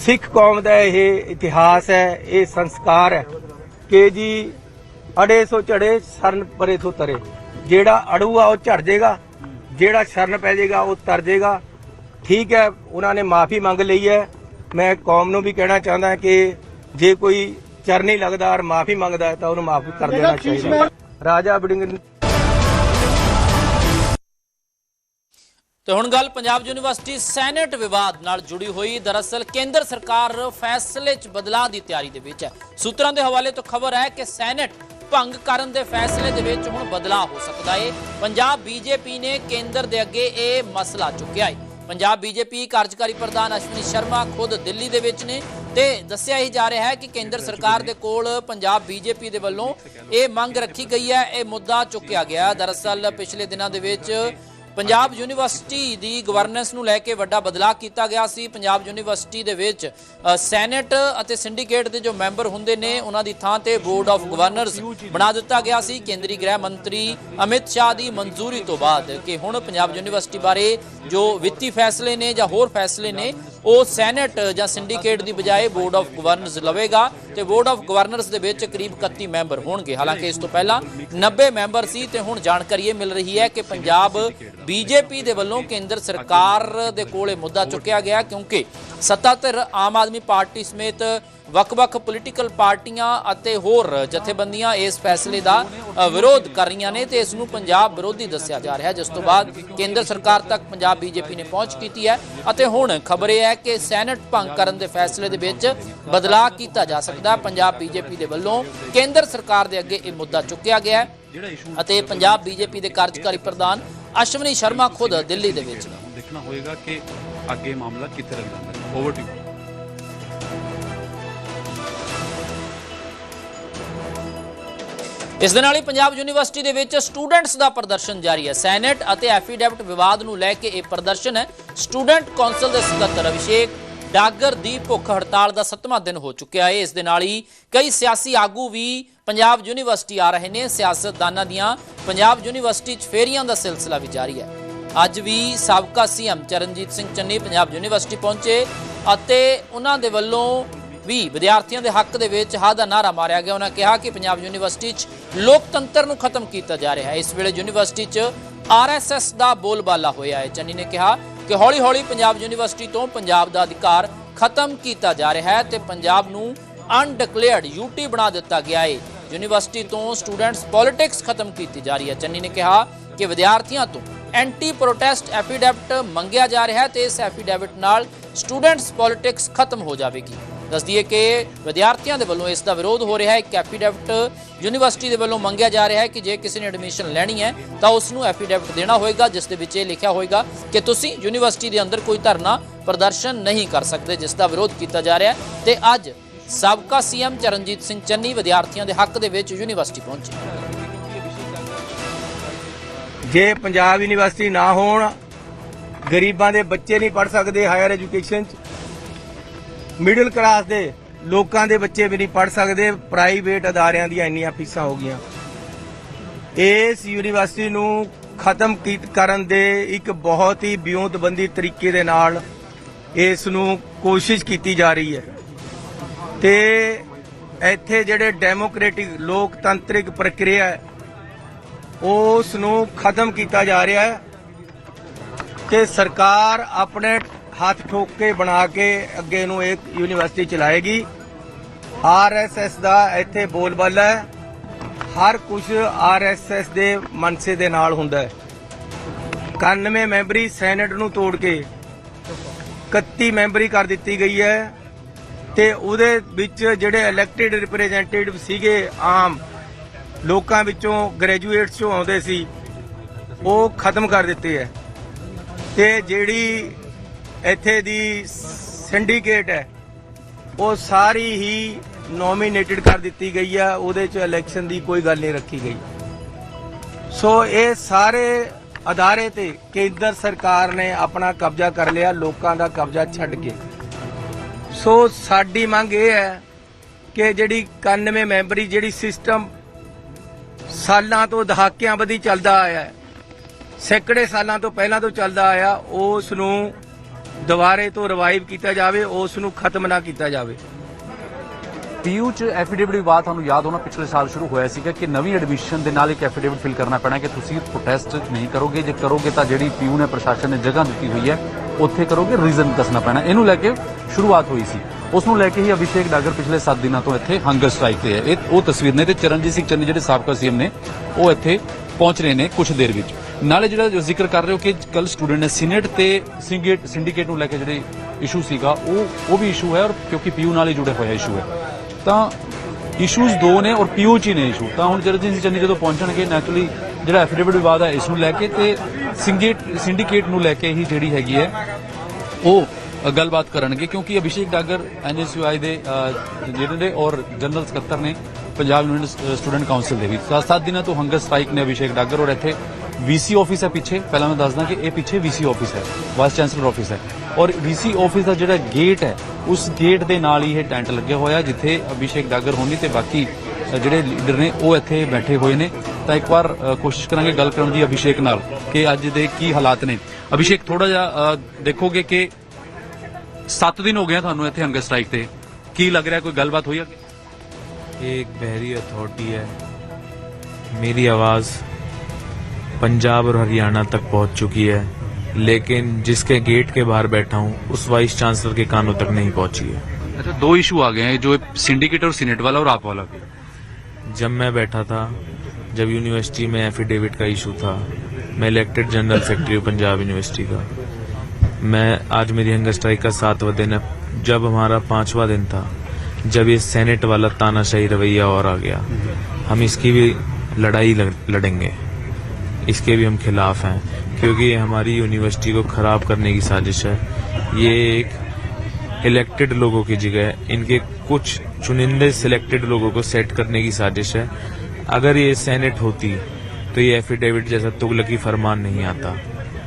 ਸਿੱਖ ਕੌਮ ਦਾ ਇਹ ਇਤਿਹਾਸ ਹੈ ਇਹ ਸੰਸਕਾਰ ਹੈ ਕਿ ਜੀ ਅੜੇ ਸੋ ਝੜੇ ਸਰਨ ਪਰੇ ਤੋਂ ਤਰੇ। ਜਿਹੜਾ ਅੜੂਆ ਉਹ ਝੜ ਜਾਏਗਾ ਜਿਹੜਾ ਸ਼ਰਨ ਪੈ ਜਾਏਗਾ ਉਹ ਤਰ ਜਾਏਗਾ। ਠੀਕ ਹੈ ਉਹਨਾਂ ਨੇ ਮਾਫੀ ਮੰਗ ਲਈ ਹੈ। ਮੈਂ ਕੌਮ ਨੂੰ ਵੀ ਕਹਿਣਾ ਚਾਹੁੰਦਾ ਕਿ ਜੇ ਕੋਈ ਚਰਨੀ ਲੱਗਦਾ ਔਰ ਮਾਫੀ ਮੰਗਦਾ ਹੈ ਤਾਂ ਉਹਨੂੰ ਮਾਫ ਕਰ ਦੇਣਾ ਚਾਹੀਦਾ ਰਾਜਾ ਵੜਿੰਗ ਤੇ ਹੁਣ ਗੱਲ ਪੰਜਾਬ ਯੂਨੀਵਰਸਿਟੀ ਸੈਨੇਟ ਵਿਵਾਦ ਨਾਲ ਜੁੜੀ ਹੋਈ। ਦਰਅਸਲ ਕੇਂਦਰ ਸਰਕਾਰ ਫੈਸਲੇ 'ਚ ਬਦਲਾਅ ਦੀ ਤਿਆਰੀ ਦੇ ਵਿੱਚ ਹੈ। ਸੂਤਰਾਂ ਦੇ ਹਵਾਲੇ ਤੋਂ ਖਬਰ ਹੈ ਕਿ ਸੈਨੇਟ ਭੰਗ ਕਰਨ ਦੇ ਫੈਸਲੇ ਦੇ ਵਿੱਚ ਹੁਣ ਬਦਲਾਅ ਹੋ ਸਕਦਾ ਹੈ ਪੰਜਾਬ ਬੀਜੇਪੀ ਨੇ ਕੇਂਦਰ ਦੇ ਅੱਗੇ ਇਹ ਮਸਲਾ ਚੁੱਕਿਆ ਹੈ ਪੰਜਾਬ ਬੀਜੇਪੀ ਕਾਰਜਕਾਰੀ ਪ੍ਰਧਾਨ ਅਸ਼ਵਨੀ ਸ਼ਰਮਾ ਖੁਦ ਦਿੱਲੀ ਦੇ ਵਿੱਚ ਨੇ ਤੇ ਦੱਸਿਆ ਹੀ ਜਾ ਰਿਹਾ ਹੈ ਕਿ ਕੇਂਦਰ ਸਰਕਾਰ ਦੇ ਕੋਲ ਪੰਜਾਬ ਬੀਜੇਪੀ ਦੇ ਵੱਲੋਂ ਇਹ ਮੰਗ ਰੱਖੀ ਗਈ ਹੈ। ਇਹ ਮੁੱਦਾ ਚੁੱਕਿਆ ਗਿਆ। ਦਰਅਸਲ ਪਿਛਲੇ ਦਿਨਾਂ ਦੇ ਵਿੱਚ ਪੰਜਾਬ ਯੂਨੀਵਰਸਿਟੀ ਦੀ ਗਵਰਨੈਂਸ ਨੂੰ ਲੈ ਕੇ ਵੱਡਾ ਬਦਲਾਅ ਕੀਤਾ ਗਿਆ ਸੀ। ਪੰਜਾਬ ਯੂਨੀਵਰਸਿਟੀ ਦੇ ਵਿੱਚ ਸੈਨੇਟ ਅਤੇ ਸਿੰਡੀਕੇਟ ਦੇ ਜੋ ਮੈਂਬਰ ਹੁੰਦੇ ਨੇ, ਉਹਨਾਂ ਦੀ ਥਾਂ ਤੇ ਬੋਰਡ ਆਫ ਗਵਰਨਰਸ ਬਣਾ ਦਿੱਤਾ ਗਿਆ ਸੀ। ਕੇਂਦਰੀ ਗ੍ਰਹਿ ਮੰਤਰੀ ਅਮਿਤ ਸ਼ਾਹ ਦੀ ਮਨਜ਼ੂਰੀ ਤੋਂ ਬਾਅਦ ਕਿ ਹੁਣ ਪੰਜਾਬ ਯੂਨੀਵਰਸਿਟੀ ਬਾਰੇ ਜੋ ਵਿੱਤੀ ਫੈਸਲੇ ਨੇ ਜਾਂ ਹੋਰ ਫੈਸਲੇ ਨੇ, ਉਹ ਸੈਨੇਟ ਜਾਂ ਸਿੰਡੀਕੇਟ ਦੀ ਬਜਾਏ ਬੋਰਡ ਆਫ ਗਵਰਨਰਸ ਲਵੇਗਾ ਤੇ ਬੋਰਡ ਆਫ ਗਵਰਨਰਸ ਦੇ ਵਿੱਚ ਕਰੀਬ 31 ਮੈਂਬਰ ਹੋਣਗੇ। ਹਾਲਾਂਕਿ ਇਸ ਤੋਂ ਪਹਿਲਾਂ 90 ਮੈਂਬਰ ਸੀ ਤੇ ਹੁਣ ਜਾਣਕਾਰੀ ਇਹ ਮਿਲ ਰਹੀ ਹੈ ਕਿ ਪੰਜਾਬ ਬੀਜੇਪੀ ਦੇ ਵੱਲੋਂ ਕੇਂਦਰ ਸਰਕਾਰ ਦੇ ਕੋਲ ਮੁੱਦਾ ਚੁੱਕਿਆ ਗਿਆ ਕਿਉਂਕਿ ਸੱਤਾ ਧਿਰ ਆਮ ਆਦਮੀ ਪਾਰਟੀ ਸਮੇਤ ਵੱਖ-ਵੱਖ ਪੋਲੀਟੀਕਲ ਪਾਰਟੀਆਂ ਅਤੇ ਹੋਰ ਜਥੇਬੰਦੀਆਂ ਇਸ ਫੈਸਲੇ ਦਾ ਵਿਰੋਧ ਕਰ ਰਹੀਆਂ ਨੇ ਤੇ ਇਸ ਨੂੰ ਪੰਜਾਬ ਵਿਰੋਧੀ ਦੱਸਿਆ ਜਾ ਰਿਹਾ ਜਿਸ ਤੋਂ ਬਾਅਦ ਕੇਂਦਰ ਸਰਕਾਰ ਤੱਕ ਪੰਜਾਬ ਬੀਜੇਪੀ ਨੇ ਪਹੁੰਚ ਕੀਤੀ ਹੈ ਅਤੇ ਹੁਣ ਖਬਰ ਇਹ ਹੈ ਕਿ ਸੈਨੇਟ ਭੰਗ ਕਰਨ ਦੇ ਫੈਸਲੇ ਦੇ ਵਿੱਚ ਬਦਲਾਅ ਕੀਤਾ ਜਾ ਸਕਦਾ। ਪੰਜਾਬ ਬੀਜੇਪੀ ਦੇ ਵੱਲੋਂ ਕੇਂਦਰ ਸਰਕਾਰ ਦੇ ਅੱਗੇ ਇਹ ਮੁੱਦਾ ਚੁੱਕਿਆ ਗਿਆ ਹੈ ਅਤੇ ਪੰਜਾਬ ਬੀਜੇਪੀ ਦੇ ਕਾਰਜਕਾਰੀ ਪ੍ਰਧਾਨ ਅਸ਼ਵਨੀ ਸ਼ਰਮਾ ਖੁਦ ਦਿੱਲੀ ਦੇ ਵਿੱਚ। ਦੇਖਣਾ ਹੋਏਗਾ ਕਿ ਅੱਗੇ ਮਾਮਲਾ ਕਿੱਥੇ ਲੱਗ ਜਾਂਦਾ। ਹੈ ਓਵਰ ਟੂ ਇਸ ਦੇ ਨਾਲ ਹੀ ਪੰਜਾਬ ਯੂਨੀਵਰਸਿਟੀ ਦੇ ਵਿੱਚ ਸਟੂਡੈਂਟਸ ਦਾ ਪ੍ਰਦਰਸ਼ਨ ਜਾਰੀ ਹੈ। ਸੈਨੇਟ ਅਤੇ ਐਫੀਡੈਵਿਟ ਵਿਵਾਦ ਨੂੰ ਲੈ ਕੇ ਇਹ ਪ੍ਰਦਰਸ਼ਨ ਹੈ। ਸਟੂਡੈਂਟ ਕੌਂਸਲ ਦੇ ਸਕੱਤਰ ਅਭਿਸ਼ੇਕ ਡਾਗਰ ਦੀ ਭੁੱਖ ਹੜਤਾਲ ਦਾ 7ਵਾਂ ਦਿਨ ਹੋ ਚੁੱਕਿਆ ਹੈ। ਇਸ ਦੇ ਨਾਲ ਹੀ ਕਈ ਸਿਆਸੀ ਆਗੂ ਵੀ ਪੰਜਾਬ ਯੂਨੀਵਰਸਿਟੀ ਆ ਰਹੇ ਨੇ। ਸਿਆਸਤਦਾਨਾਂ ਦੀਆਂ ਪੰਜਾਬ ਯੂਨੀਵਰਸਿਟੀ 'ਚ ਫੇਰੀਆਂ ਦਾ ਸਿਲਸਿਲਾ ਵੀ ਜਾਰੀ ਹੈ। ਅੱਜ ਵੀ ਸਾਬਕਾ ਸੀਐਮ ਚਰਨਜੀਤ ਸਿੰਘ ਚੰਨੀ ਪੰਜਾਬ ਯੂਨੀਵਰਸਿਟੀ ਪਹੁੰਚੇ ਅਤੇ ਉਹਨਾਂ ਦੇ ਵੱਲੋਂ ਵੀ ਵਿਦਿਆਰਥੀਆਂ ਦੇ ਹੱਕ ਦੇ ਵਿੱਚ ਹਾਂ ਦਾ ਨਾਰਾ ਮਾਰਿਆ ਗਿਆ। ਉਹਨਾਂ ਕਿਹਾ ਕਿ ਪੰਜਾਬ ਯੂਨੀਵਰਸਿਟੀ 'ਚ ਲੋਕਤੰਤਰ ਨੂੰ ਖਤਮ ਕੀਤਾ ਜਾ ਰਿਹਾ ਹੈ। ਇਸ ਵੇਲੇ ਯੂਨੀਵਰਸਿਟੀ 'ਚ ਆਰਐਸਐਸ ਦਾ ਬੋਲਬਾਲਾ ਹੋਇਆ ਹੈ। ਚੰਨੀ ਨੇ ਕਿਹਾ ਕਿ ਹੌਲੀ-ਹੌਲੀ ਪੰਜਾਬ ਯੂਨੀਵਰਸਿਟੀ ਤੋਂ ਪੰਜਾਬ ਦਾ ਅਧਿਕਾਰ ਖਤਮ ਕੀਤਾ ਜਾ ਰਿਹਾ ਹੈ ਤੇ ਪੰਜਾਬ ਨੂੰ ਅਨਡਿਕਲੇਅਰਡ ਯੂਟੀ ਬਣਾ ਦਿੱਤਾ ਗਿਆ ਹੈ ਯੂਨੀਵਰਸਿਟੀ ਤੋਂ ਸਟੂਡੈਂਟਸ ਪੋਲਿਟਿਕਸ ਖਤਮ ਕੀਤੀ ਜਾ ਰਹੀ ਹੈ। ਚੰਨੀ ਨੇ ਕਿਹਾ ਕਿ ਵਿਦਿਆਰਥੀਆਂ ਤੋਂ ਐਂਟੀ ਪ੍ਰੋਟੈਸਟ ਐਫੀਡੈਵਿਟ ਮੰਗਿਆ ਜਾ ਰਿਹਾ ਹੈ ਤੇ ਇਸ ਐਫੀਡੈਵਿਟ ਨਾਲ ਸਟੂਡੈਂਟਸ ਪੋਲਿਟਿਕਸ ਖਤਮ ਹੋ ਜਾਵੇਗੀ। ਦੱਸ ਦਈਏ ਕਿ ਵਿਦਿਆਰਥੀਆਂ ਦੇ ਵੱਲੋਂ ਇਸ ਦਾ ਵਿਰੋਧ ਹੋ ਰਿਹਾ ਹੈ। ਇੱਕ ਐਫੀਡੈਵਿਟ ਯੂਨੀਵਰਸਿਟੀ ਦੇ ਵੱਲੋਂ ਮੰਗਿਆ ਜਾ ਰਿਹਾ ਹੈ ਕਿ ਜੇ ਕਿਸੇ ਨੇ ਐਡਮਿਸ਼ਨ ਲੈਣੀ ਹੈ, ਤਾਂ ਉਸ ਨੂੰ ਐਫੀਡੈਵਿਟ ਦੇਣਾ ਹੋਏਗਾ, ਜਿਸ ਦੇ ਵਿੱਚ ਇਹ ਲਿਖਿਆ ਹੋਏਗਾ ਕਿ ਤੁਸੀਂ ਯੂਨੀਵਰਸਿਟੀ ਦੇ ਅੰਦਰ ਕੋਈ ਧਰਨਾ ਪ੍ਰਦਰਸ਼ਨ ਨਹੀਂ ਕਰ ਸਕਦੇ, ਜਿਸ ਦਾ ਵਿਰੋਧ ਕੀਤਾ ਜਾ ਰਿਹਾ ਹੈ। ਤੇ ਅੱਜ ਸਾਬਕਾ ਸੀਐਮ ਚਰਨਜੀਤ ਸਿੰਘ ਚੰਨੀ ਵਿਦਿਆਰਥੀਆਂ ਦੇ ਹੱਕ ਦੇ ਵਿੱਚ ਯੂਨੀਵਰਸਿਟੀ ਪਹੁੰਚੇ। ਜੇ ਪੰਜਾਬ ਯੂਨੀਵਰਸਿਟੀ ਨਾ ਹੋਣ, ਗਰੀਬਾਂ ਦੇ ਬੱਚੇ ਨਹੀਂ ਪੜ ਸਕਦੇ ਹਾਇਰ ਐਜੂਕੇਸ਼ਨ ਚ ਮਿਡਲ ਕਲਾਸ ਦੇ ਲੋਕਾਂ ਦੇ ਬੱਚੇ ਵੀ ਨਹੀਂ ਪੜ ਸਕਦੇ ਪ੍ਰਾਈਵੇਟ ਅਦਾਰਿਆਂ ਦੀਆਂ ਇੰਨੀਆਂ ਫੀਸਾਂ ਹੋ ਗਈਆਂ। ਇਸ ਯੂਨੀਵਰਸਿਟੀ ਨੂੰ ਖਤਮ ਕੀਤ ਕਰਨ ਦੇ ਇੱਕ ਬਹੁਤ ਹੀ ਵਿਉਂਤਬੰਦੀ ਤਰੀਕੇ ਦੇ ਨਾਲ ਇਸ ਨੂੰ ਕੋਸ਼ਿਸ਼ ਕੀਤੀ ਜਾ ਰਹੀ ਹੈ। ਤੇ ਇੱਥੇ ਜਿਹੜੇ ਡੈਮੋਕ੍ਰੈਟਿਕ ਲੋਕਤੰਤਰਿਕ ਪ੍ਰਕਿਰਿਆ ਹੈ, ਉਸ ਨੂੰ ਖਤਮ ਕੀਤਾ ਜਾ ਰਿਹਾ ਹੈ ਕਿ ਸਰਕਾਰ ਆਪਣੇ ਹੱਥ ਠੋਕ ਕੇ ਬਣਾ ਕੇ ਅੱਗੇ ਨੂੰ ਇੱਕ ਯੂਨੀਵਰਸਿਟੀ ਚਲਾਏਗੀ। ਆਰਐਸਐਸ ਦਾ ਇੱਥੇ ਬੋਲਬਾਲਾ ਹੈ। ਹਰ ਕੁਝ ਆਰਐਸਐਸ ਦੇ ਮਨਸੇ ਦੇ ਨਾਲ ਹੁੰਦਾ ਹੈ। 91 ਮੈਂਬਰੀ ਸੈਨੇਟ ਨੂੰ ਤੋੜ ਕੇ 31 ਮੈਂਬਰੀ ਕਰ ਦਿੱਤੀ ਗਈ ਹੈ ਤੇ ਉਹਦੇ ਵਿੱਚ ਜਿਹੜੇ ਇਲੈਕਟਿਡ ਰਿਪਰੈਜ਼ੈਂਟੇਟਿਵ ਸੀਗੇ ਆਮ ਲੋਕਾਂ ਵਿੱਚੋਂ ਗ੍ਰੈਜੂਏਟਸ ਚੋਂ ਆਉਂਦੇ ਸੀ, ਉਹ ਖਤਮ ਕਰ ਦਿੱਤੇ ਹੈ। ਤੇ ਜਿਹੜੀ ਇੱਥੇ ਦੀ ਸਿੰਡੀਕੇਟ ਹੈ। ਉਹ ਸਾਰੀ ਹੀ ਨੋਮੀਨੇਟਡ ਕਰ ਦਿੱਤੀ ਗਈ ਆ। ਉਹਦੇ ਚ ਇਲੈਕਸ਼ਨ ਦੀ ਕੋਈ ਗੱਲ ਨਹੀਂ ਰੱਖੀ ਗਈ। ਸੋ ਇਹ ਸਾਰੇ ਅਦਾਰੇ ਤੇ ਕੇਂਦਰ ਸਰਕਾਰ ਨੇ ਆਪਣਾ ਕਬਜ਼ਾ ਕਰ ਲਿਆ। ਲੋਕਾਂ ਦਾ ਕਬਜ਼ਾ ਛੱਡ ਕੇ। ਸੋ ਸਾਡੀ ਮੰਗ ਇਹ ਹੈ ਕਿ ਜਿਹੜੀ 91 ਮੈਂਬਰੀ, ਜਿਹੜੀ ਸਿਸਟਮ ਸਾਲਾਂ ਤੋਂ ਦਹਾਕਿਆਂ ਬੱਧੀ ਚੱਲਦਾ ਆਇਆ ਹੈ, ਸੈਂਕੜੇ ਸਾਲਾਂ ਤੋਂ ਪਹਿਲਾਂ ਤੋਂ ਚੱਲਦਾ ਆਇਆ, ਉਸ ਨੂੰ ਦੁਬਾਰੇ ਤੋਂ ਰਿਵਾਈਵ ਕੀਤਾ ਜਾਵੇ ਉਸ ਨੂੰ ਖਤਮ ਨਾ ਕੀਤਾ ਜਾਵੇ। ਪੀਯੂ ਚ ਐਫੀਡੇਵਿਟ ਵਿਵਾਦ ਤੁਹਾਨੂੰ ਯਾਦ ਹੋਣਾ, ਪਿਛਲੇ ਸਾਲ ਸ਼ੁਰੂ ਹੋਇਆ ਸੀਗਾ ਕਿ ਨਵੀਂ ਐਡਮਿਸ਼ਨ ਦੇ ਨਾਲ ਇੱਕ ਐਫੀਡੇਵਿਟ ਫਿਲ ਕਰਨਾ ਪੈਣਾ ਕਿ ਤੁਸੀਂ ਪ੍ਰੋਟੈਸਟ ਨਹੀਂ ਕਰੋਗੇ। ਜੇ ਕਰੋਗੇ ਤਾਂ ਜਿਹੜੀ ਪੀਯੂ ਨੇ ਪ੍ਰਸ਼ਾਸਨ ਨੇ ਜਗ੍ਹਾ ਦਿੱਤੀ ਹੋਈ ਹੈ, ਉੱਥੇ ਕਰੋਗੇ ਰੀਜ਼ਨ ਦੱਸਣਾ ਪੈਣਾ। ਇਹਨੂੰ ਲੈ ਕੇ ਸ਼ੁਰੂਆਤ ਹੋਈ ਸੀ। ਉਸ ਨੂੰ ਲੈ ਕੇ ਹੀ ਅਭਿਸ਼ੇਕ ਡਾਗਰ ਪਿਛਲੇ 7 ਦਿਨਾਂ ਤੋਂ ਇੱਥੇ ਹੰਗਰ ਸਟ੍ਰਾਈਕ ਤੇ ਹੈ। ਇਹ ਉਹ ਤਸਵੀਰ ਨੇ ਤੇ ਚਰਨਜੀਤ ਸਿੰਘ ਚੰਨੀ, ਜਿਹੜੇ ਸਾਬਕਾ ਸੀਐਮ ਨੇ, ਉਹ ਇੱਥੇ ਪਹੁੰਚ ਰਹੇ ਨੇ ਕੁਝ ਦੇਰ ਵਿੱਚ। ਨਾਲੇ ਜਿਹੜਾ ਜ਼ਿਕਰ ਕਰ ਰਹੇ ਹੋ ਕਿ ਕੱਲ ਸਟੂਡੈਂਟ ਨੇ ਸੀਨੇਟ ਤੇ ਸਿੰਡੀਕੇਟ ਸਿੰਡੀਕੇਟ ਨੂੰ ਲੈ ਕੇ ਜਿਹੜੇ ਇਸ਼ੂ ਸੀਗਾ ਉਹ ਉਹ ਵੀ ਇਸ਼ੂ ਹੈ ਔਰ ਕਿਉਂਕਿ ਪੀਯੂ ਨਾਲ ਹੀ ਜੁੜਿਆ ਹੋਇਆ ਇਸ਼ੂ ਹੈ। ਤਾਂ ਇਸ਼ੂਜ਼ ਦੋ ਨੇ ਔਰ ਪੀਯੂ ਚ ਹੀ ਨੇ ਇਸ਼ੂ ਤਾਂ ਹੁਣ ਚਰਨਜੀਤ ਸਿੰਘ ਚੰਨੀ ਜਦੋਂ ਪਹੁੰਚਣਗੇ ਨੈਚੁਰਲੀ ਜਿਹੜਾ ਐਫੀਡੇਵਿਟ ਵਿਵਾਦ ਹੈ ਇਸ ਨੂੰ ਲੈ ਕੇ ਤੇ ਸਿੰਡੀਕੇਟ ਸਿੰਡੀਕੇਟ ਨੂੰ ਲੈ ਕੇ ਹੀ ਜਿਹੜੀ ਹੈਗੀ ਹੈ ਉਹ ਗੱਲਬਾਤ ਕਰਨਗੇ। ਕਿਉਂਕਿ ਅਭਿਸ਼ੇਕ ਡਾਗਰ ਐਨਐਸਯੂਆਈ ਦੇ ਅ, ਜਿਹੜੇ ਔਰ ਜਨਰਲ ਸਕੱਤਰ ਨੇ ਪੰਜਾਬ ਯੂਨੀਅਨ ਸਟੂਡੈਂਟ ਕਾਉਂਸਲ ਦੇ ਵੀ। ਸੱਤ ਦਿਨਾਂ ਤੋਂ ਹੰਗਰ ਸਟ੍ਰਾਈਕ ਨੇ ਅਭਿਸ਼ੇਕ ਡਾਗਰ ਔਰ ਇੱਥੇ ਵੀਸੀ ਆਫਿਸ ਹੈ ਪਿੱਛੇ। ਪਹਿਲਾਂ ਮੈਂ ਦੱਸਦਾ ਕਿ ਇਹ ਪਿੱਛੇ ਵੀਸੀ ਆਫਿਸ ਹੈ ਵਾਈਸ ਚਾਂਸਲਰ ਆਫਿਸ ਹੈ। ਔਰ ਵੀਸੀ ਆਫਿਸ ਦਾ ਜਿਹੜਾ ਗੇਟ ਹੈ, ਉਸ ਗੇਟ ਦੇ ਨਾਲ ਹੀ ਇਹ ਟੈਂਟ ਲੱਗਿਆ ਹੋਇਆ ਜਿੱਥੇ ਅਭਿਸ਼ੇਕ ਡਾਗਰ ਹੋਣੀ ਤੇ ਬਾਕੀ ਜਿਹੜੇ ਲੀਡਰ ਨੇ, ਉਹ ਇੱਥੇ ਬੈਠੇ ਹੋਏ ਨੇ। ਤਾਂ ਇੱਕ ਵਾਰ ਕੋਸ਼ਿਸ਼ ਕਰਾਂਗੇ ਗੱਲ ਕਰਨ ਦੀ ਅਭਿਸ਼ੇਕ ਨਾਲ ਕਿ ਅੱਜ ਦੇ ਕੀ ਹਾਲਾਤ ਨੇ। ਅਭਿਸ਼ੇਕ ਥੋੜਾ ਜਿਹਾ ਦੇਖੋਗੇ ਕਿ 7 ਦਿਨ ਹੋ ਗਏ ਤੁਹਾਨੂੰ ਇੱਥੇ ਹੰਗਰ ਸਟ੍ਰਾਈਕ ਤੇ। ਕੀ ਲੱਗ ਰਿਹਾ? ਕੋਈ ਗੱਲਬਾਤ ਹੋਈ ਆ? एक बहरी अथॉरिटी है। मेरी आवाज़ पंजाब और हरियाणा तक पहुँच चुकी है लेकिन जिसके गेट के बाहर बैठा हूँ उस वाइस चांसलर के कानों तक नहीं पहुँची है। अच्छा दो इशू आ गए हैं जो सिंडिकेट और सीनेट वाला और आप वाला भी। जब मैं बैठा था जब यूनिवर्सिटी में एफिडेविट का इशू था मैं इलेक्टेड जनरल सेक्रेटरी हूँ पंजाब यूनिवर्सिटी का। मैं आज मेरी हंगर स्ट्राइक का सातवा दिन है। जब हमारा पांचवा दिन था जब ये सेनेट वाला तानाशाही रवैया और आ गया, हम इसकी भी लड़ाई लड़ेंगे। इसके भी हम खिलाफ हैं, क्योंकि ये हमारी यूनिवर्सिटी को ख़राब करने की साजिश है। ये एक इलेक्टेड लोगों की जगह इनके कुछ चुनिंदे सिलेक्टेड लोगों को सेट करने की साजिश है। अगर ये सेनेट होती तो ये एफिडेविट जैसा तुगलकी फरमान नहीं आता।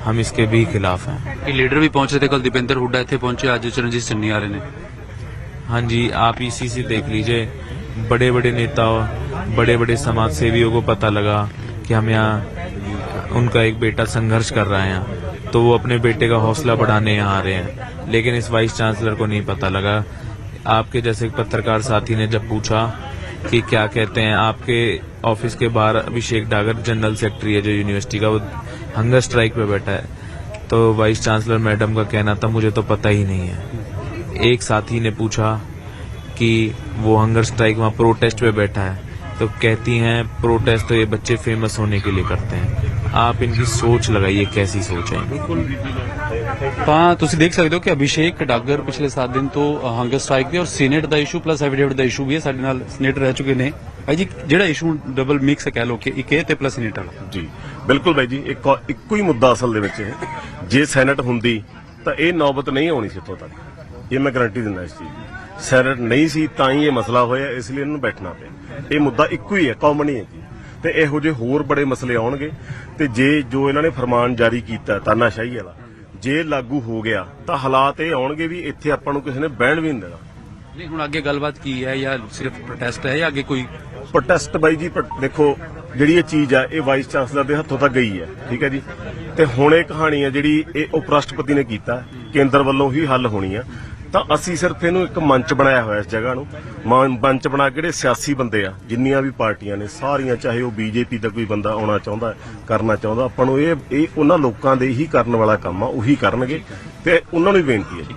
हम इसके भी खिलाफ हैं। लीडर भी पहुँचे थे कल, दीपेंद्र हुड्डा थे पहुँचे, आज चरणजीत सिन्नी आ रहे हैं। हाँ जी, आप इसी से देख लीजिए। बड़े बड़े नेताओं बड़े बड़े समाज सेवियों को पता लगा कि हम यहाँ, उनका एक बेटा संघर्ष कर रहा है यहाँ। तो वो अपने बेटे का हौसला बढ़ाने यहाँ आ रहे हैं। लेकिन इस वाइस चांसलर को नहीं पता लगा। आपके जैसे पत्रकार साथी ने जब पूछा कि क्या कहते हैं, आपके ऑफ़िस के बाहर अभिषेक डागर, जनरल सेक्रेटरी है जो यूनिवर्सिटी का, वो हंगर स्ट्राइक पे बैठा है। तो वाइस चांसलर मैडम का कहना था, मुझे तो पता ही नहीं है। एक साथी ने पूछा कि वो हंगर स्ट्राइक वहाँ प्रोटेस्ट पे बैठा है तो कहती हैं प्रोटेस्ट तो ये बच्चे फेमस होने के लिए करते हैं आप इनकी सोच लगाइए कैसी सोच है ਤਾਂ ਤੁਸੀਂ ਦੇਖ ਸਕਦੇ ਹੋ ਕਿ ਅਭਿਸ਼ੇਕ ਡਾਗਰ ਪਿਛਲੇ 7 ਦਿਨ ਤੋਂ ਹੰਗਰ ਸਟ੍ਰਾਈਕ ਤੇ ਔਰ ਸੀਨੇਟ ਦਾ ਇਸ਼ੂ ਪਲੱਸ ਐਫੀਡੇਵਿਟ ਦਾ ਇਸ਼ੂ ਵੀ ਹੈ ਸਾਡੇ ਨਾਲ ਸੀਨੇਟ ਰਹਿ ਚੁੱਕੇ ਨੇ ਭਾਈ ਜੀ ਜਿਹੜਾ ਇਸ਼ੂ ਡਬਲ ਮਿਕਸ ਕਹਿ ਲੋ ਕਿ ਇੱਕ ਇਹ ਤੇ ਪਲੱਸ ਸੀਨੇਟ ਵਾਲਾ ਜੀ ਬਿਲਕੁਲ ਬਾਈ ਜੀ ਇੱਕ ਇੱਕੋ ਹੀ ਮੁੱਦਾ ਅਸਲ ਦੇ ਵਿੱਚ ਇਹ ਜੇ ਸੈਨੇਟ ਹੁੰਦੀ ਤਾਂ ਇਹ ਨੌਬਤ ਨਹੀਂ ਆਉਣੀ ਸੀ ਇੱਥੋਂ ਤੱਕ ਇਹ ਮੈਂ ਗਾਰੰਟੀ ਦਿੰਦਾ ਇਸ ਚੀਜ਼ ਦੀ। ਸੈਨੇਟ ਨਹੀਂ ਸੀ ਤਾਂ ਹੀ ਇਹ ਮਸਲਾ ਹੋਇਆ ਇਸ ਲਈ ਇਹਨੂੰ ਬੈਠਣਾ ਪਿਆ। ਇਹ ਮੁੱਦਾ ਇੱਕੋ ਹੀ ਹੈ ਕਾਮਨ ਹੀ ਹੈ ਜੀ। ਤੇ ਇਹੋ ਜਿਹੇ ਹੋਰ ਬੜੇ ਮਸਲੇ ਆਉਣਗੇ। ਤੇ ਜੇ ਜੋ ਇਹਨਾਂ ਨੇ ਫਰਮਾਨ ਜਾਰੀ ਕੀਤਾ ਤਾਨਾਸ਼ਾਹੀ ਵਾਲਾ ਜੇ ਲਾਗੂ ਹੋ ਗਿਆ ਤਾਂ ਹਾਲਾਤ ਇਹ ਆਉਣਗੇ ਵੀ ਇੱਥੇ ਆਪਾਂ ਨੂੰ ਕਿਸੇ ਨੇ ਬਹਿਣ ਵੀ ਨਹੀਂ ਦੇਣਾ। ਨਹੀਂ ਹੁਣ ਅੱਗੇ ਗੱਲਬਾਤ ਕੀ ਹੈ? ਜਾਂ ਸਿਰਫ ਪ੍ਰੋਟੈਸਟ ਹੈ ਜਾਂ ਅੱਗੇ ਕੋਈ ਪ੍ਰੋਟੈਸਟ ਬਾਈ ਜੀ ਦੇਖੋ ਜਿਹੜੀ ਇਹ ਚੀਜ਼ ਆ ਇਹ ਵਾਈਸ ਚਾਂਸਲਰ ਦੇ ਹੱਥੋਂ ਤੱਕ ਗਈ ਹੈ ਠੀਕ ਹੈ ਜੀ? ਤੇ ਹੁਣ ਇਹ ਕਹਾਣੀ ਆ ਜਿਹੜੀ ਇਹ ਉਪ ਰਾਸ਼ਟਰਪਤੀ ਨੇ ਕੀਤਾ ਕੇਂਦਰ ਵੱਲੋਂ ਹੀ ਹੱਲ ਹੋਣੀ ਆ। ਤਾਂ ਅਸੀਂ ਸਿਰਫ ਇਹਨੂੰ ਇੱਕ ਮੰਚ ਬਣਾਇਆ ਹੋਇਆ ਇਸ ਜਗ੍ਹਾ ਨੂੰ। ਮੰਚ ਬਣਾ ਕੇ ਜਿਹੜੇ ਸਿਆਸੀ ਬੰਦੇ ਆ, ਜਿੰਨੀਆਂ ਵੀ ਪਾਰਟੀਆਂ ਨੇ, ਸਾਰੀਆਂ, ਚਾਹੇ ਉਹ ਬੀਜੇਪੀ ਦਾ ਕੋਈ ਬੰਦਾ ਆਉਣਾ ਚਾਹੁੰਦਾ, ਕਰਨਾ ਚਾਹੁੰਦਾ, ਆਪਾਂ ਨੂੰ ਇਹ ਇਹ ਉਹਨਾਂ ਲੋਕਾਂ ਦੇ ਹੀ ਕਰਨ ਵਾਲਾ ਕੰਮ ਆ, ਉਹੀ ਕਰਨਗੇ। ਤੇ ਉਹਨਾਂ ਨੂੰ ਵੀ ਬੇਨਤੀ ਹੈ ਜੀ।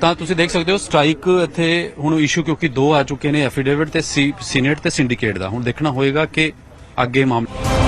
ਤਾਂ ਤੁਸੀਂ ਦੇਖ ਸਕਦੇ ਹੋ, ਸਟ੍ਰਾਈਕ ਇੱਥੇ ਹੁਣ ਇਸ਼ੂ ਕਿਉਂਕਿ ਦੋ ਆ ਚੁੱਕੇ ਨੇ ਐਫੀਡੇਵਿਟ ਤੇ ਸੀਨੇਟ ਤੇ ਸਿੰਡੀਕੇਟ ਦਾ। ਹੁਣ ਦੇਖਣਾ ਹੋਏਗਾ ਕਿ ਅੱਗੇ ਮਾਮਲਾ